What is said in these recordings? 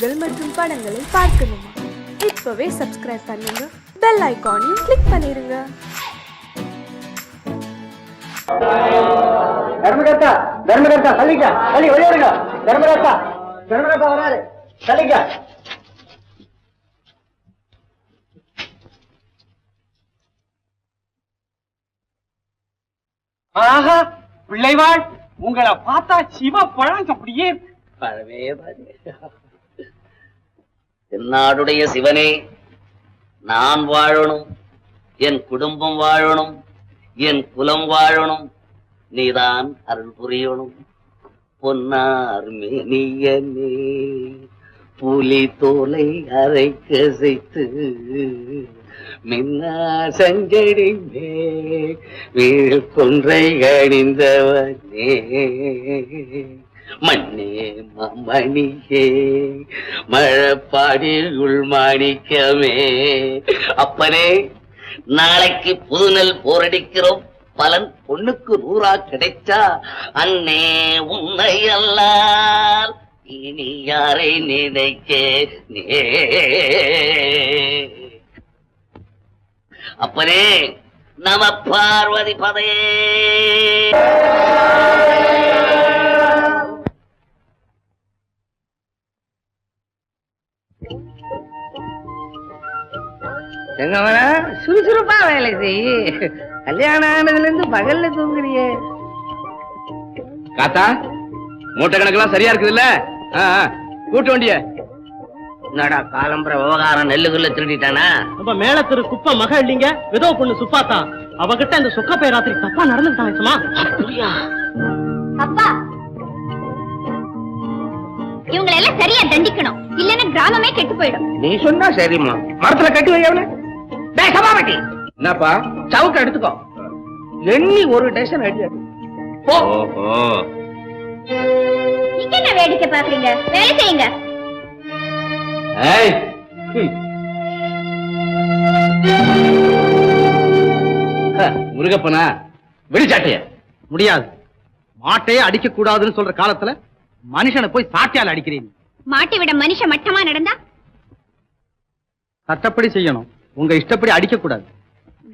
பாடல்கள் மற்றும் படங்களை பார்க்கணுமா? இப்பவே சப்ஸ்கிரைப் பண்ணுங்க. பெல் ஐகானையும் கிளிக் பண்ணிருங்க. தர்மகர்த்தா தர்மகர்த்தா தள்ளிக்க தள்ளி வெளியேறுங்க தர்மகர்த்தா தர்மகர்த்தா வராரு. தள்ளிக்க ஆஹா பிள்ளைவாள் உங்களை பார்த்தா சிவ பழம் அப்படியே இருக்கு. பழமே தென்னாடுடைய சிவனே நான் வாழணும் என் குடும்பம் வாழணும் என் குலம் வாழணும் நீதான் அருள் புரியணும். பொன்னார் மேனியனே புலி தோலை அரைக்க செய்து மின்னா சஞ்சடி மேல் கொன்றை அணிந்தவனே. மண்ணே மணியே மழப்பாடி உள்மாணிக்கமே. அப்பனே நாளைக்கு புதுநெல் போரடிக்கிறோம். பலன் பொண்ணுக்கு நூறா கிடைச்சா அண்ணே உன்னை அல்லால் இனி யாரை நினைக்க நே? அப்பனே நம பார்வதி பதையே. எங்கவன சுறுசுறுப்பா வேலை செய். கல்யாணம் ஆனதுல இருந்து பகல்ல தூங்குறியே. காத்தா மூட்டை கணக்கெல்லாம் சரியா இருக்குதுல்ல? கூட்டு வண்டிய. என்னடா காலம்பர விவகாரம் நெல்லுக்குள்ள திருடிட்டானா? நம்ம மேல திரு குப்ப மக இல்லீங்க? விதோ பொண்ணு சுப்பாத்தா. அவகிட்ட இந்த சொக்க ராத்திரி தப்பா நடந்துட்டான் சும்மா அப்பா இவங்களை எல்லாம் சரியா தண்டிக்கணும். இல்லன்னா கிராமமே கெட்டு போயிடும். நீ சொன்னா சரிம்மா. மரத்துல கட்டி வை அவன. டேய் சபாபதி. என்னப்பா? சவுக்கு எடுத்துக்கோ. எண்ணி ஒரு டேஷன் அடி போ. நீங்க என்ன வேடிக்கை பாக்குறீங்க வேலை செய்யுங்க. ஏய். முருகப்பனா வெடிச்சாட்டைய. முடியாது. மாட்டையே அடிக்க கூடாதுன்னு சொல்ற காலத்துல மனுஷனை போய் சாட்டியால் அடிக்கிறீங்க மாட்டி விட மனுஷன் மட்டமா நடந்தா? சட்டப்படி செய்யணும். உங்க இஷ்டப்படி அடிக்க கூடாது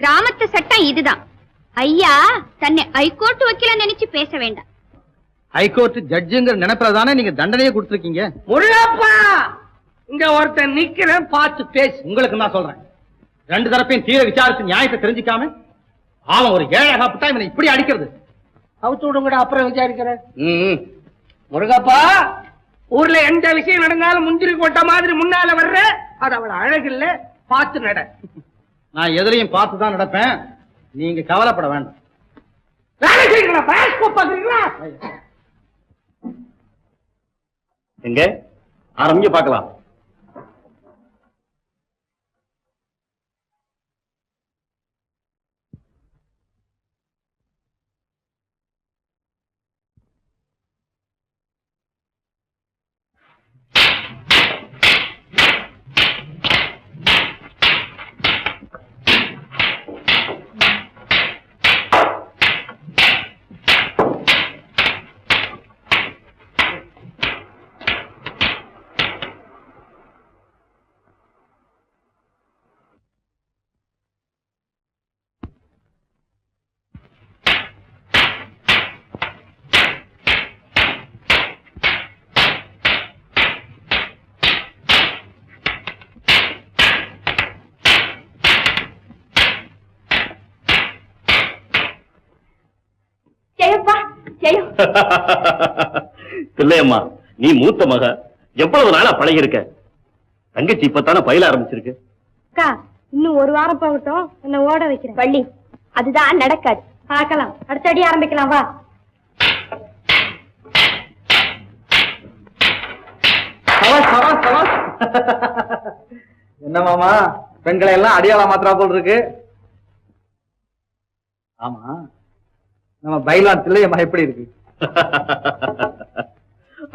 கிராமத்து சட்டம் இதுதான் ஐயா தன்னை ஹைகோர்ட் வக்கீல நினைச்சு பேச வேண்டாம். ஹைகோர்ட் ஜட்ஜுங்கிற நினைப்புல தானே நீங்க தண்டனையே கொடுத்துருக்கீங்க? முருகப்பா! இங்க ஒருத்தன் நிக்கிறேன் பார்த்து பேசு. உங்களுக்கு நான் சொல்றேன். ரெண்டு தரப்பையும் தீர விசாரிச்சு நியாயத்தை தெரிஞ்சுக்காம அவன் ஒரு ஏழை காப்பிட்டா இவனை இப்படி அடிக்கிறது. அவுத்து விடுங்கடா அப்புறம் விசாரிக்கிறேன். ம். முருகப்பா! ஊர்ல எந்த விஷயம் நடந்தாலும் முந்திரி கொட்ட மாதிரி முன்னால வர்ற அது அவள அழகு இல்ல பார்த்து நட. நான் எதுலையும் பார்த்து தான் நடப்பேன். நீங்க கவலைப்பட வேண்டாம். வேலை செய்யுங்களா பேஸ்கோப் பாக்குறீங்களா எங்க? ஆரம்பிங்க பார்க்கலாம். பிள்ளையம்மா நீ மூத்த மக. எவ்வளவு நாளா பழகி இருக்க தங்கச்சி இப்பத்தானே பயில ஆரம்பிச்சிருக்கு. அக்கா இன்னும் ஒரு வாரம் போகட்டும். என்ன ஓட வைக்கிறேன். வள்ளி அதுதான் நடக்காது. பார்க்கலாம். அடுத்த அடி ஆரம்பிக்கலாம் வா. சவாஸ் சவாஸ் சவாஸ். என்ன மாமா? பெண்களை எல்லாம் அடியாளா மாத்திரா போல் இருக்கு. ஆமா. நம்ம பைலான் தில்லையம்மா எப்படி இருக்கு?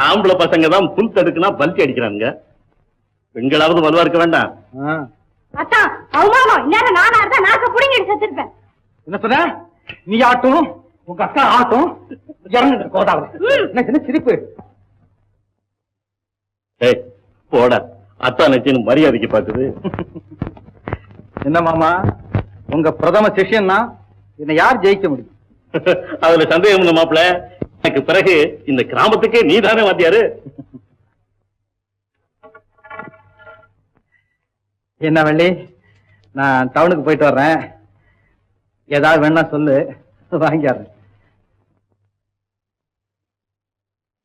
ஆம்பளை பசங்க தான் புல் தடுக்குனா பல்ட்டி அடிக்கிறாங்க பெண்களாவது வலுவா இருக்க வேண்டாம். ஆ. அத்தா அவமானம் இந்நேரம் நானா இருந்தா நாக்க புடிங்கிட்டு செத்துருப்பேன் என்ன சொன்ன? நீ ஆட்டும் உங்க அக்கா ஆட்டும் இறங்குங்க கோதாவரி. என்ன சிரிப்பு? ஏய் போடா. அத்தா நச்சின்னு மரியாதைக்கு பார்த்தது. என்ன மாமா உங்க பிரதம சிஷ்யன்னா என்னை யார் ஜெயிக்க முடியும்? அதுல சந்தேகம் இல்ல மாப்பிள எனக்கு பிறகு இந்த கிராமத்துக்கே நீதானே வாத்தியாரு? என்ன வள்ளி? நான் டவுனுக்கு போயிட்டு வர்றேன். ஏதாவது வேணா சொல்லு. வாங்கிடுறேன்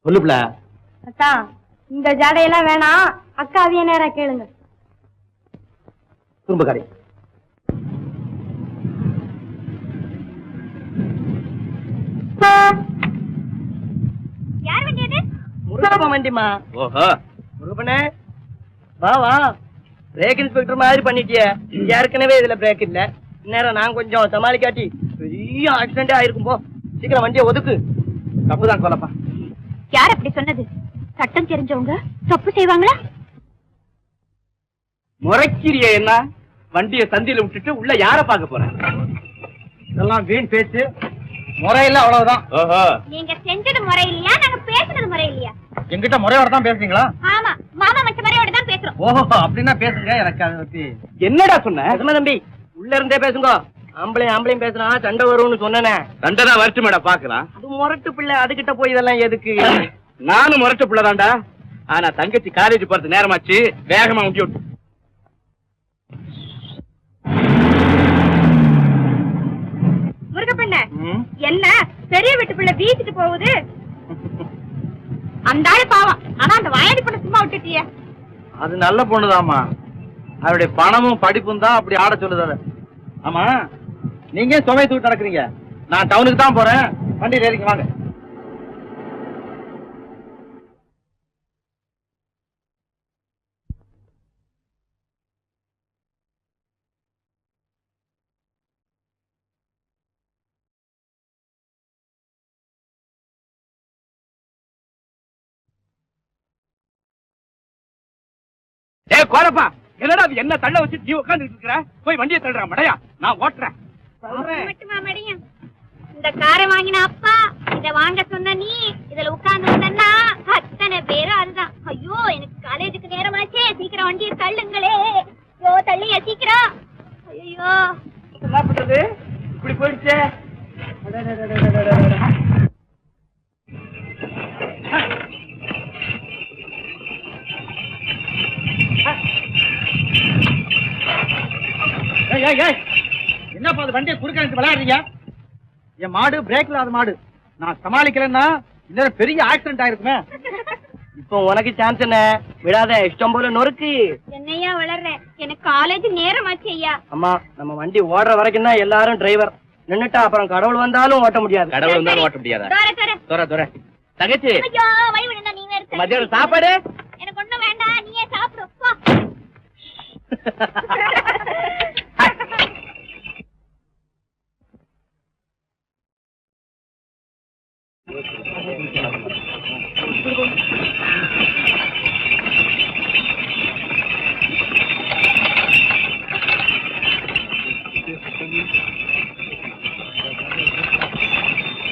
சொல்லுப்ல அத்தா இந்த ஜாடையெல்லாம் வேணாம். அக்காவிய நேரா கேளுங்க. திரும்ப யார் வேண்டியது முருகப்ப வண்டிமா ஓஹோ. முருகப்பனே வா வா. பிரேக் இன்ஸ்பெக்டர் மாதிரி பண்ணிட்டியே. ஏற்கனவே இதுல பிரேக் இல்ல. நேரம் நான் கொஞ்சம் சமாளிக்காட்டி பெரிய ஆக்சிடென்ட் ஆயிருக்கும் போ. சீக்கிரம் வண்டியை ஒதுக்கு. தப்புதான் கொலப்பா யார் அப்படி சொன்னது? சட்டம் தெரிஞ்சவங்க தப்பு செய்வாங்களா? முறைக்கிறிய என்ன? வண்டியை சந்தியில விட்டுட்டு உள்ள யார பார்க்க போற? இதெல்லாம் வீண் பேச்சு. முறையில அவ்வளவுதான். ஓஹோ. நீங்க செஞ்சது முறை இல்லையா நாங்க பேசுனது முறை இல்லையா எங்கிட்ட முறையோட தான் பேசுறீங்களா? ஆமா மாமா மச்ச முறையோட தான் பேசுறோம். ஓஹோ அப்படின்னா பேசுங்க எனக்கு அதை பத்தி. என்னடா சொன்ன? தம்பி? உள்ள இருந்தே பேசுங்க. ஆம்பளையும் ஆம்பளையும் பேசுனா சண்டை வரும்னு சொன்னனே. ரெண்டனா வருஷம் மேடா பாக்கலாம். அது முரட்டு பிள்ளை அதுகிட்ட போய் இதெல்லாம் எதுக்கு? நானும் முரட்டு பிள்ளைதான்டா. ஆனா தங்கச்சி காலேஜ் போறது நேரமாச்சு. வேகமா உண்டி விட்டு. முருகப்பண்ண என்ன? பெரிய வீட்டு பிள்ளை வீட்டுக்கு போகுது? அந்த ஆளு பாவம். ஆனா அந்த வாயாடி பண்ண சும்மா விட்டுட்டியே. அது நல்ல பொண்ணுதாம்மா. அவருடைய பணமும் படிப்பும் தான் அப்படி ஆட சொல்லுது அதை. ஆமா? நீங்க சுமை தூக்கிட்டு நடக்கிறீங்க? நான் டவுனுக்கு தான் போறேன். வண்டியில் ஏறிங்க வாங்க. கோரப்பா. என்னடா அது என்ன தள்ள வச்சு நீ உட்கார்ந்துட்டு இருக்கிற? போய் வண்டியை தள்ளுறா மடையா. நான் ஓட்டுறேன். இந்த காரை வாங்கின அப்பா மாடு பிரேக் இல்லாத மாடு. நான் சமாளிக்கலன்னா இன்னும் பெரிய ஆக்சிடென்ட் ஆயிருக்குமே. இப்போ உனக்கு சான்ஸ் என்ன? விடாத இஷ்டம் போல நொறுக்கு. என்னையா வளர்ற? எனக்கு காலேஜ் நேரமாச்சு ஐயா. அம்மா நம்ம வண்டி ஓடுற வரைக்கும் தான் எல்லாரும் டிரைவர் நின்னுட்டா அப்புறம் கடவுள் வந்தாலும் ஓட்ட முடியாது. கடவுள் இருந்தாலும் ஓட்ட முடியாதா? தோர தோர துற துற. தங்கச்சி. மத்தியானம் சாப்பாடு? எனக்கு ஒண்ணும் வேண்டாம் நீயே சாப்பிடு.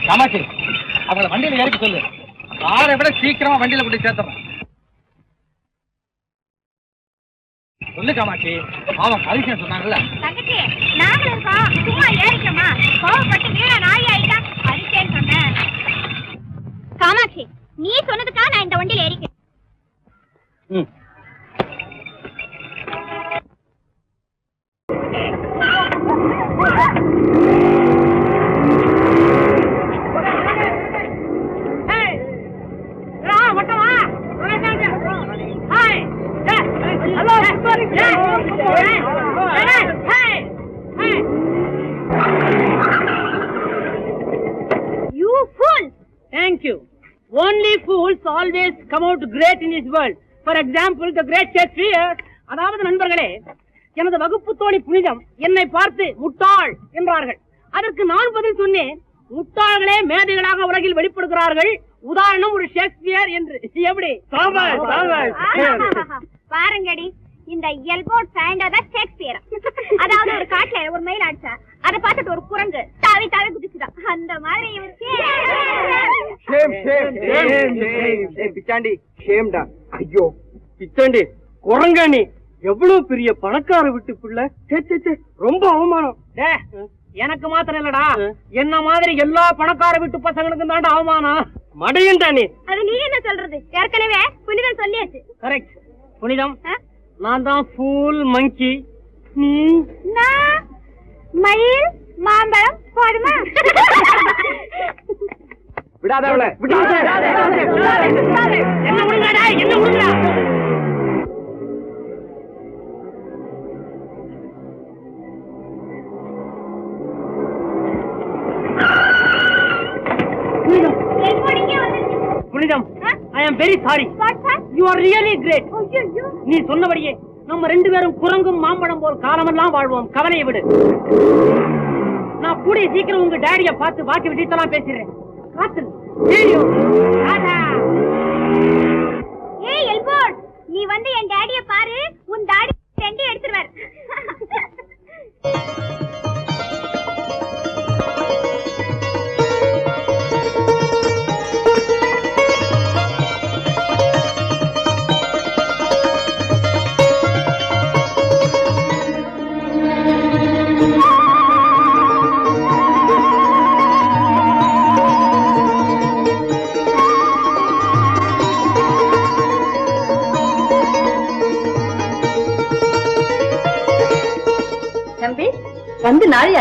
காமாட்சி அவங்கள வண்டியில ஏறிக்க சொல்லு. ஆளை விட சீக்கிரமா வண்டியில கொண்டு சேர்த்தோம் சொல்லு காமாட்சி அவன் பரிசன் சொன்னாங்கல்ல தங்கச்சி நாங்களும் இருக்கோம். சும்மா ஏறிக்கமா. கோவப்பட்டு வீணா நாய ஆயிட்டா அரிசேன்னு சொன்னேன் காமாட்சி நீ சொன்னதுக்கா நான் இந்த வண்டியில ஏறிக்கிறேன் ம் example the great shakespeare அதாவது நண்பர்களே எனது வகுப்பு தோழி புனிதம் என்னை பார்த்து முட்டாள் என்றார்கள் அதற்கு நான் பதில் சொன்னேன் முட்டாள்களே மேதைகளாக உலகில் வெளிப்படுகிறார்கள் உதாரணம் ஒரு ஷேக்ஸ்பியர் என்று எப்படி பாருங்கடி இந்த எல்போட் சாண்டா தான் ஷேக்ஸ்பியர் அதாவது ஒரு காட்டுல ஒரு மயில் அடிச்சா அதை பார்த்துட்டு ஒரு குரங்கு தாவி தாவி குதிச்சுதான் அந்த மாதிரி இவருக்கு பிச்சாண்டி ஷேம்டா ஐயோ பித்தாண்டி குரங்கா நீ எவ்வளவு பெரிய பணக்கார வீட்டு பிள்ளை? சே, சே, சே, ரொம்ப அவமானம். எனக்கு மாத்திரம் இல்லடா. என்ன மாதிரி எல்லா பணக்கார வீட்டு பசங்களுக்கும் தாண்டா அவமானம்? மடையன்டா நீ அது நீ என்ன சொல்றது? ஏற்கனவே புனிதம் சொல்லியாச்சு. கரெக்ட் புனிதம்? நான் தான் ஃபுல் மங்கி நீ? நான் மயில் மாம்பழம் போதுமா? விடாத அவளை. என்ன விடுங்கடா என்ன விடுங்கடா very sorry? You are really great. நீ சொன்னபடியே நம்ம ரெண்டு பேரும் குரங்கும் மாம்பழம் போல் காலமெல்லாம் வாழ்வோம். கவலையை விடு. நான் கூடிய சீக்கிரம் உங்க டேடிய பார்த்து பாக்கி விஷயத்தெல்லாம் பேசிடுறேன். காத்து.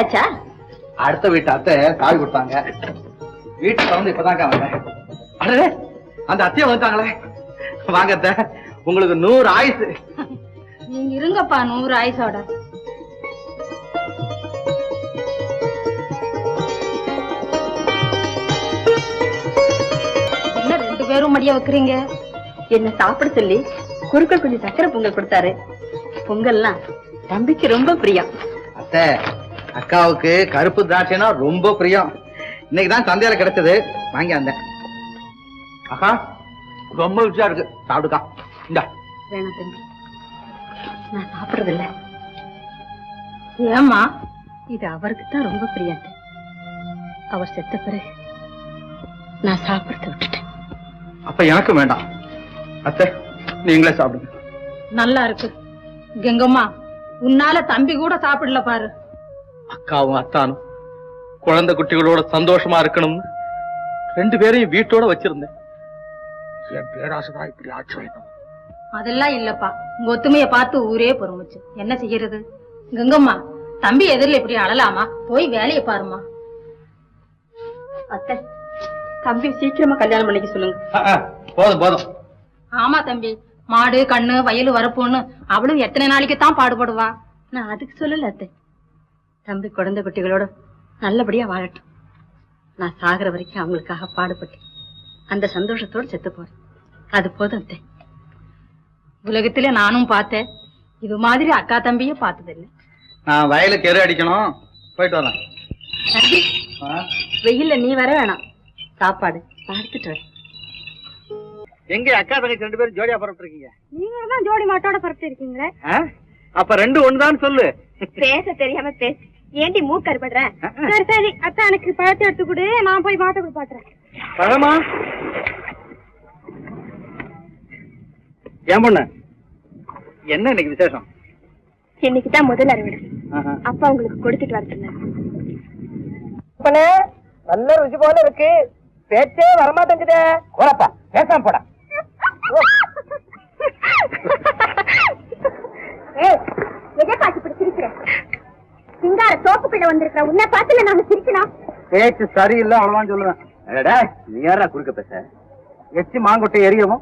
வந்து நாளையாச்சா அடுத்த வீட்டு அத்தை காவி கொடுத்தாங்க. வீட்டுக்கு வந்து வந்தேன். அடே அந்த அத்தையை வந்துட்டாங்களே. வாங்க அத்தை உங்களுக்கு நூறு ஆயுசு. நீங்க இருங்கப்பா நூறு ஆயுசோட. என்ன ரெண்டு பேரும் மடிய வைக்கிறீங்க? என்ன சாப்பிட சொல்லி குறுக்கள் கொஞ்சம் சக்கரை பொங்கல் கொடுத்தாரு. பொங்கல்லாம் தம்பிக்கு ரொம்ப பிரியம். அத்தை அக்காவுக்கு கருப்பு திராட்சைனா ரொம்ப பிரியம். இன்னைக்கு தான் சந்தையில கிடைச்சது. வாங்கி வந்தேன். அக்கா ரொம்ப ருச்சியா இருக்கு. சாப்பிடுக்கா. இந்தா. வேணாம் தம்பி. நான் சாப்பிடுறது இல்ல ஏமா இது அவருக்கு தான் ரொம்ப பிரியம். அவர் செத்த பிறகு நான் சாப்பிடுறத விட்டுட்டேன். அப்ப எனக்கு வேண்டாம். அத்தை நீங்களே சாப்பிடுங்க. நல்லா இருக்கு. கெங்கம்மா உன்னால தம்பி கூட சாப்பிடல பாரு. அக்காவும் அத்தானும் குழந்தை குட்டிகளோட சந்தோஷமா இருக்கணும்னு ரெண்டு பேரையும் வீட்டோட வச்சிருந்தேன். என் பேராசைதான் இப்படி ஆட்சி வைக்கணும். அதெல்லாம் இல்லப்பா. உங்க ஒத்துமைய பார்த்து ஊரே பொறுமுச்சு. என்ன செய்யறது? கங்கம்மா தம்பி எதிரில் இப்படி அழலாமா? போய் வேலையை பாருமா அத்தை தம்பி சீக்கிரமா கல்யாணம் பண்ணிக்க சொல்லுங்க. போதும் போதும். ஆமா தம்பி. மாடு கண்ணு வயலு வரப்போன்னு அவளும் எத்தனை நாளைக்கு தான் பாடுபடுவா? நான் அதுக்கு சொல்லல அத்தை. தம்பி குழந்தை குட்டிகளோட நல்லபடியா வாழட்டும். நான் சாகுற வரைக்கும் அவங்களுக்காக பாடுபட்டு அந்த சந்தோஷத்தோட செத்து போறேன். அது போதும் உலகத்துல நானும் பார்த்தேன். இது மாதிரி அக்கா தம்பியே பார்த்ததில்லை. நான் வயலுக்கு எரு அடிக்கணும். போயிட்டு வரேன்? வெயில்ல நீ வர வேணாம். சாப்பாடு வரேன். எங்க அக்கா தங்கச்சி ரெண்டு பேரும் ஜோடியா புறப்பட்டு இருக்கீங்க நீங்க தான் ஜோடி மாட்டோட பரப்பிட்டு இருக்கீங்களே அப்ப ரெண்டு ஒண்ணுதான் சொல்லு. பேச தெரியாம பேச ஏண்டி மூக்கருப்படுற? சரி சரி அத்தா எனக்கு பழத்தை எடுத்து கொடு. நான் போய் மாட்டை கொடுப்பாட்டுறேன். பழமா? ஏன் பொண்ணு? என்ன இன்னைக்கு விசேஷம்? இன்னைக்கு தான் முதல் அறுவடை. அப்பா உங்களுக்கு கொடுத்துட்டு வர சொன்னாரு நல்ல ருசி போல இருக்கு. பேச்சே வரமாட்டேங்குதே. கோலப்பா பேசாம போடா. எதை பார்த்து இப்படி சிரிக்கிற சிங்கார சோப்புக்குள்ள வந்திருக்கிற உன்னை பார்த்துல நாம சிரிக்கணும். பேச்சு சரியில்லை அவ்வளவுதான் சொல்லுவேன். அடடா, நீ யாரா குறுக்க பேச? எச்சி மாங்கொட்டை எரியவும்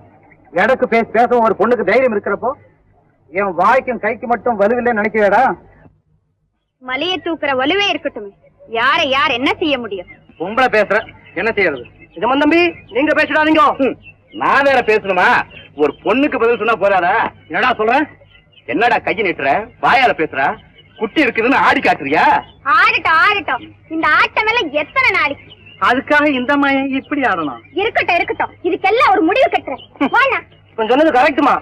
எடக்கு பேச பேசவும் ஒரு பொண்ணுக்கு தைரியம் இருக்கிறப்போ என் வாய்க்கும் கைக்கு மட்டும் வலுவில்லைன்னு நினைக்கிறேடா மலையை தூக்குற வலுவே இருக்கட்டும். யாரை யார் என்ன செய்ய முடியும்? உங்களை பேசுற என்ன செய்யறது? இதமன் தம்பி நீங்க பேசிடாதீங்க. நான் வேற பேசணுமா? ஒரு பொண்ணுக்கு பதில் சொன்னா போறாதா என்னடா சொல்ற? என்னடா கையை நீட்டுற? வாயால பேசுற? குட்டி இருக்குதுன்னு ஆடி காட்டுறியா? ஆடட்டும் ஆடட்டும். இந்த ஆட்டம் எல்லாம் எத்தனை நாளைக்கு அதுக்காக இந்த மயம் இப்படி ஆடணும். இருக்கட்டும் இருக்கட்டும். இதுக்கெல்லாம் ஒரு முடிவு கட்டுறேன். வாண்ணா. கொஞ்சம் சொன்னது கரெக்டுமா.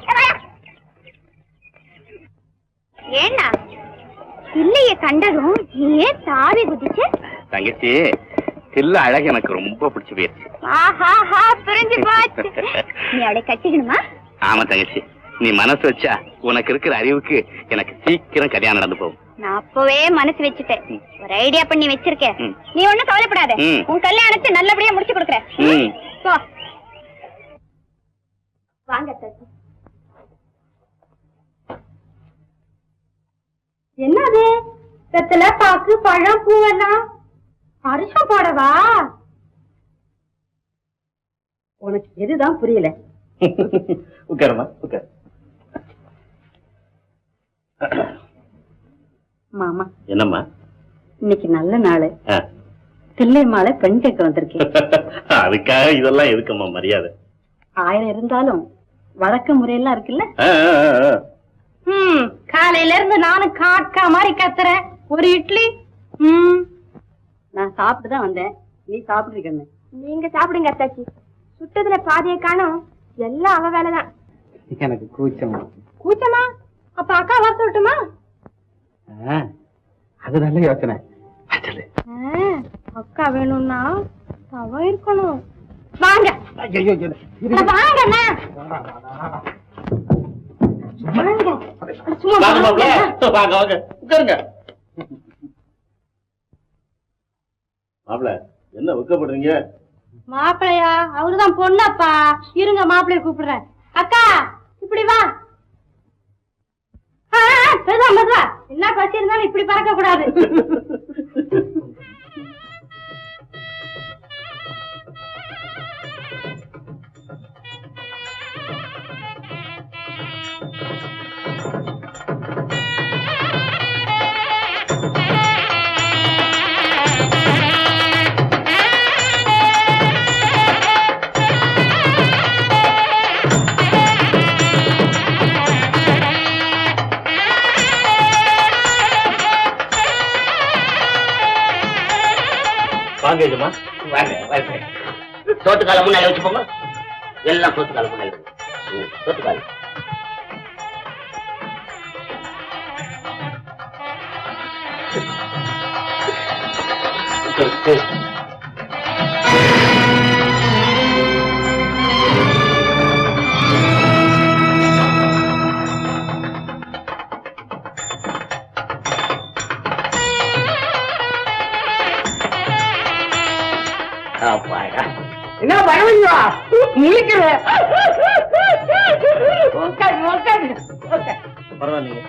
ஏண்ணா இல்லையே கண்டதும் நீ ஏன் தாவி குதிச்சு? தங்கச்சி தில்ல அழகு எனக்கு ரொம்ப பிடிச்சு போயிருச்சு. ஆஹாஹா புரிஞ்சு போச்சு. நீ அவளை கட்டிக்கணுமா? ஆமா தங்கச்சி நீ மனசு வச்சா உனக்கு இருக்கிற அறிவுக்கு எனக்கு சீக்கிரம் கல்யாணம் நடந்து போகும். நான் அப்பவே மனசு வச்சுட்டேன். ஒரு ஐடியா பண்ணி வச்சிருக்கேன். நீ ஒண்ணும் கவலைப்படாத. உன் கல்யாணத்தை நல்லபடியா முடிச்சு கொடுக்குறேன். வாங்க என்னது? வெத்தல பாக்கு பழம் பூவெல்லாம்? பரிசம் போடவா? உனக்கு எதுதான் புரியல? உட்காருமா உட்காரு. மாமா. என்னம்மா? இன்னைக்கு நல்ல நாள். ஆ. தில்லை மாலை பெண் கேட்க வந்திருக்கேன். அதுக்காக இதெல்லாம் எதுக்கம்மா மரியாதை? ஆயிரம் இருந்தாலும் வழக்க முறையெல்லாம் இருக்குல்ல? காலையில இருந்து நானும் காக்கா மாதிரி கத்துறேன். ஒரு இட்லி. ம். நான் சாப்பிட்டு தான் வந்தேன். நீ சாப்பிட்டுருக்கேன்னு நீங்க சாப்பிடுங்க அத்தாச்சி. சுட்டதுல பாதியை காணும் எல்லாம் அவ வேலைதான். எனக்கு கூச்சமா. கூச்சமா? அப்ப அக்கா வர சொல்லட்டுமா? அது நல்ல யோசனை. சொல்லு. அக்கா வேணும்னா தவ இருக்கணும். வாங்க. ஐயோ வாங்க உட்காருங்க. மாப்பிள என்ன வெக்கப்படுறீங்க மாப்பிள்ளையா அவருதான் பொண்ணப்பா. இருங்க மாப்பிள்ளைய கூப்பிடுறேன். அக்கா இப்படி வா. மெதுவா மெதுவா என்ன பசி இருந்தாலும் இப்படி பறக்க கூடாது வாங்க இதுமா வாங்க, வாங்க. சோத்து முன்னாடி வச்சு போங்க எல்லாம் சோத்து முன்னாடி வைங்க. Thank you. முழிக்கிற உட்காரு உட்காரு உட்காரு. பரவாயில்லைங்க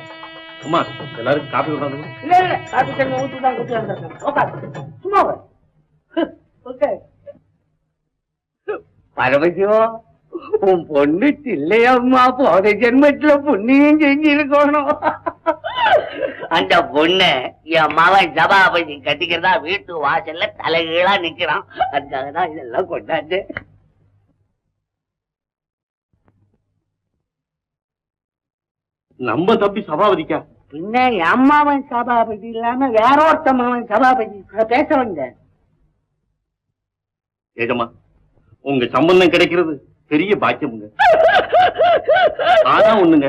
அம்மா எல்லாருக்கும் காப்பி கொண்டாந்து இல்ல இல்ல காப்பி தண்ணி ஊத்தி தான் குட்டி வந்திருக்கேன். உட்காரு. சும்மா உட்காரு. உட்காரு. பரமசிவம் உன் பொண்ணு இல்லையம்மா போன ஜென்மத்துல புண்ணியம் செஞ்சிருக்கணும். அந்த பொண்ணு என் மகன் சபாபதி கட்டிக்கிறதா வீட்டு வாசல்ல தலைகீழா நிக்கிறான். அதுக்காக தான் இதெல்லாம் கொண்டாந்து நம்ம தம்பி சபாபதிக்கா? பின்ன என் அம்மாவன் சபாபதி இல்லாம வேற ஒருத்த மாவன் சபாபதி பேச ஏஜமா உங்க சம்பந்தம் கிடைக்கிறது பெரிய பாக்கியமுங்க. ஆனா ஒண்ணுங்க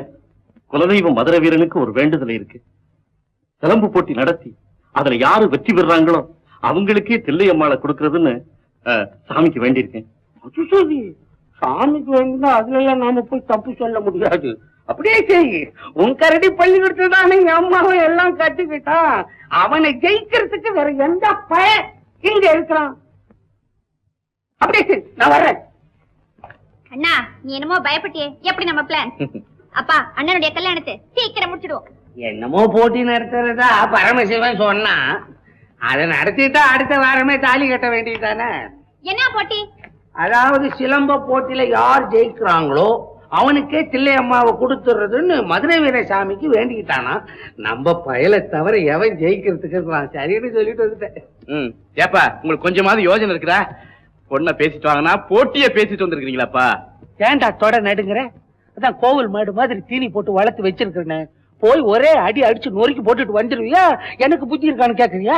குலதெய்வ மதுர வீரனுக்கு ஒரு வேண்டுதல் இருக்கு. சிலம்பு போட்டி நடத்தி அதுல யாரு வெற்றி பெறாங்களோ அவங்களுக்கே தில்லையம்மாளை கொடுக்கறதுன்னு சாமிக்கு வேண்டியிருக்கேன். சாமிக்கு வேணும்னா அதுல நாம போய் தப்பு சொல்ல முடியாது. அப்படியே செய். உன் கரடி பள்ளிக்கூடத்துல தானே என் அம்மாவும் எல்லாம் கத்துக்கிட்டான் அவனை ஜெயிக்கிறதுக்கு வேற எந்த பய இங்க இருக்கிறான்? அப்படியே செய். நான் வர்றேன். அண்ணா நீ என்னமோ பயப்பட்டியே. எப்படி நம்ம பிளான் அப்பா அண்ணனுடைய கல்யாணத்தை சீக்கிரம் முடிச்சிடுவோம். என்னமோ போட்டி நடத்துறதா பரமசிவன் சொன்னா அதை நடத்திட்டா அடுத்த வாரமே தாலி கட்ட வேண்டியதுதானே? என்ன போட்டி? அதாவது சிலம்ப போட்டியில யார் ஜெயிக்கிறாங்களோ அவனுக்கே தில்லை அம்மாவை கொடுத்துறதுன்னு மதுரை வீரசாமிக்கு வேண்டிக்கிட்டானா? நம்ம பயலை தவிர எவன் ஜெயிக்கிறதுக்கு சரின்னு சொல்லிட்டு வந்துட்டேன். ம். ஏப்பா உங்களுக்கு கொஞ்சமாவது யோசனை இருக்குதா? பொண்ணை பேசிட்டு வாங்கினா போட்டிய பேசிட்டு வந்திருக்கீங்களாப்பா ஏன்டா தொட நடுங்கிற? அதான் கோவில் மாடு மாதிரி தீனி போட்டு வளர்த்து வச்சிருக்கிறேன். போய் ஒரே அடி அடிச்சு நொறுக்கி போட்டுட்டு வந்துருவியா? எனக்கு புத்தி இருக்கான்னு கேக்குறியா?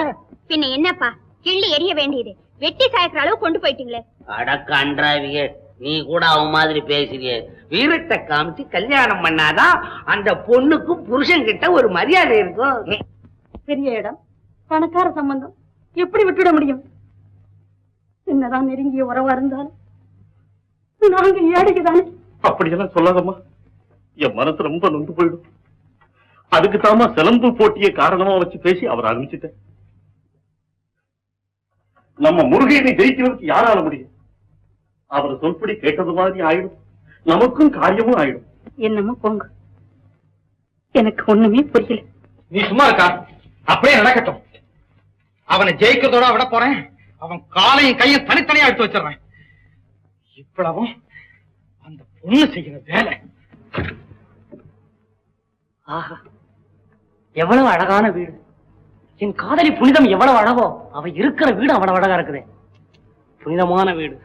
பின்ன என்னப்பா? கிள்ளி எரிய வேண்டியது. வெட்டி சாய்க்கிற அளவு கொண்டு போயிட்டீங்களே. அடக்கன்றாவியே நீ கூட அவன் மாதிரி பேசுறியே வீரத்தை காமிச்சு கல்யாணம் பண்ணாதான் அந்த பொண்ணுக்கும் புருஷன் கிட்ட ஒரு மரியாதை இருக்கும். பெரிய இடம் பணக்கார சம்பந்தம். எப்படி விட்டுட முடியும்? என்னதான் நெருங்கிய உறவா இருந்தாலும் நாங்க ஏழைக்கு தானே அப்படியெல்லாம் சொல்லாதம்மா. என் மனசு ரொம்ப நொந்து போயிடும். அதுக்கு தாமா சிலம்பு போட்டிய காரணமா வச்சு பேசி அவர் ஆரம்பிச்சுட்டேன் நம்ம முருகையனை ஜெயிக்கிறதுக்கு யாரால முடியும்? அவர் சொல்படி கேட்டது மாதிரி ஆயிடும் நமக்கும் காரியமும் ஆயிடும் என்னமோ போங்க. எனக்கு ஒண்ணுமே புரியல. நீ சும்மா இருக்கா? அப்படியே நடக்கட்டும். அவனை ஜெயிக்கிறதோட விட போறேன். அவன் காலையும் கையும் தனித்தனியா எடுத்து வச்சிடுறேன். இவ்வளவும் அந்த பொண்ணு செய்கிற வேலை. ஆஹா. எவ்வளவு அழகான வீடு. என் காதலி புனிதம் எவ்வளவு அழகோ அவ இருக்கிற வீடு அவ்வளவு அழகா இருக்குது. புனிதமான வீடு.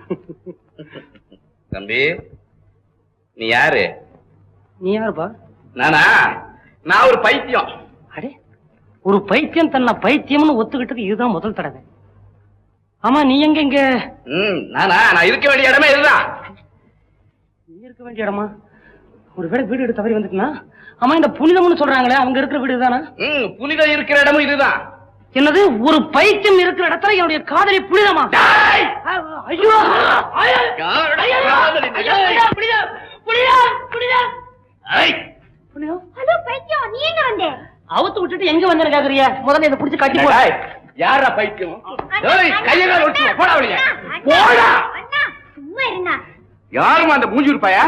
தம்பி நீ யாரு? நீ யாருப்பா? நானா? நான் ஒரு பைத்தியம். அடே ஒரு பைத்தியம் தன்னை பைத்தியம்னு ஒத்துக்கிட்டது இதுதான் முதல் தடவை. ஆமா நீ எங்க இங்க? நானா? நான் இருக்க வேண்டிய இடமே இதுதான். நீ இருக்க வேண்டிய இடமா? ஒரு வேளை வீடு எடுத்து தவறி வந்துட்டுனா? ஆமா இந்த புனிதம்னு சொல்றாங்களே அவங்க இருக்கிற வீடு தானா புனிதம் இருக்கிற இடமும் இதுதான். என்னது ஒரு பைத்தியம் இருக்கிற இடத்துல என்னுடைய காதலி புனிதமா? ஐயோ! வந்த? அவுத்து விட்டுட்டு எங்க வந்தேன்னு கேக்குறியா முதல்ல இதை புடிச்சு கட்டி போடு. யாரா பைத்தியம்? யாருமா அந்த மூஞ்சூர் பைய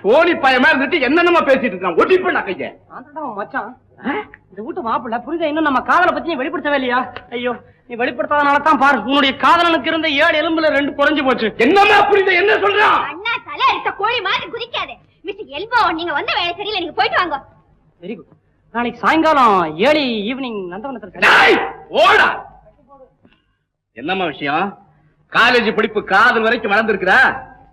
சோனி பையன் இருந்துட்டு என்னென்னமா பேசிட்டு இருக்கான். ஒட்டிப்ப நான் கைய மச்சான். இந்த வீட்டு மாப்பிள்ள புரியுதா இன்னும் நம்ம காதலை பத்தி நீ வெளிப்படுத்தவே இல்லையா? ஐயோ நீ வெளிப்படுத்தாதனால தான் பாரு. உன்னுடைய காதலனுக்கு இருந்த ஏழு எலும்புல ரெண்டு குறைஞ்சு போச்சு. என்னமா புரியுது என்ன சொல்றான் அண்ணா தலை இருக்க கோழி மாதிரி குதிக்காதே. மிஸ்டர் எல்போ நீங்க வந்த வேலை சரியில்லை. நீங்க போயிட்டு வாங்க. வெரி குட் நாளைக்கு சாயங்காலம் ஏழு ஈவினிங் நந்தவனத்தில் ஓடா. என்னம்மா விஷயம்? காலேஜ் படிப்பு காதல் வரைக்கும் வளர்ந்துருக்குறா?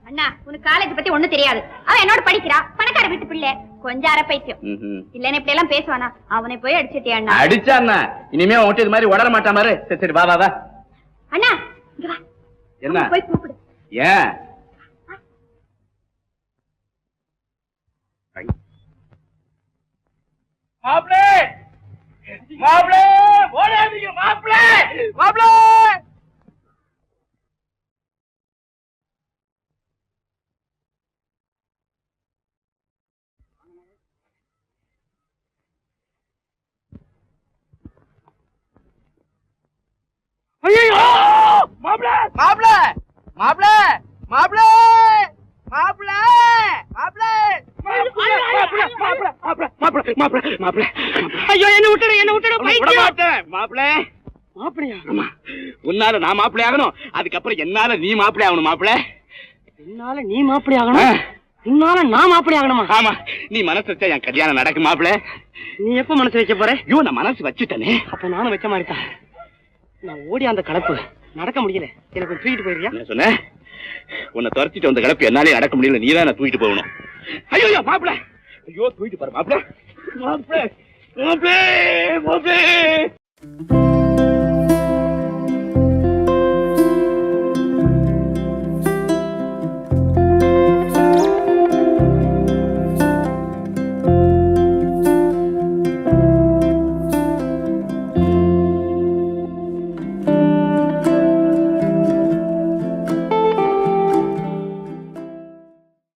அண்ணா உனக்கு காலேஜ் பத்தி ஒண்ணும் தெரியாது. அவன் என்னோட படிக்கிறா. பணக்கார வீட்டு பிள்ளை. கொஞ்சம் அரை பைத்தியம் இல்லன்னு இப்படி எல்லாம் பேசுவானா? அவனை போய் அடிச்சிட்டியா அண்ணா அடிச்சான்னா இனிமே உன்கிட்ட இது மாதிரி உடற மாட்டா மாதிரி சரி சரி வா வா வா. அண்ணா இங்க வா. என்ன? போய் கூப்பிடு. ஏன்? மாப்பிளே! மாப்பிளே! ஓடாதீங்க மாப்பிளே! மாப்பிளே ஐயோ மாப்பிளே மாப்பிளே மாப்பிளே மாப்பிளே மாப்பிளே மாப்பிளே ஐயோ என்ன விட்டுடு என்ன விட்டுடு பைத்தியம் மாட்டேன் மாப்பிளே மாப்பிளையா ஆமா உன்னால நான் மாப்பிளை ஆகணும். அதுக்கப்புறம் என்னால நீ மாப்பிளை ஆகணும் மாப்பிளை என்னால நீ மாப்பிளை ஆகணும்? உன்னால நான் மாப்பிளை ஆகணுமா? ஆமா. நீ மனசு வச்சா என் கல்யாணம் நடக்கும் மாப்பிளை நீ எப்ப மனசு வைக்க போற? ஐயோ நான் மனசு வச்சுட்டேனே. அப்ப நானும் வைக்க மாதிரி தான் நான் ஓடி அந்த கலப்பு. நடக்க முடியல. எனக்கு தூக்கிட்டு போயிருக்கியா என்ன சொன்ன? உன்னை துரத்திட்டு வந்த கிளப்பு என்னாலே நடக்க முடியல. நீ தான் தூக்கிட்டு போகணும். ஐயோ ஐயோ மாப்பிள ஐயோ தூக்கிட்டு பாரு மாப்பிள மாப்பிள மாப்பிள மாப்பிள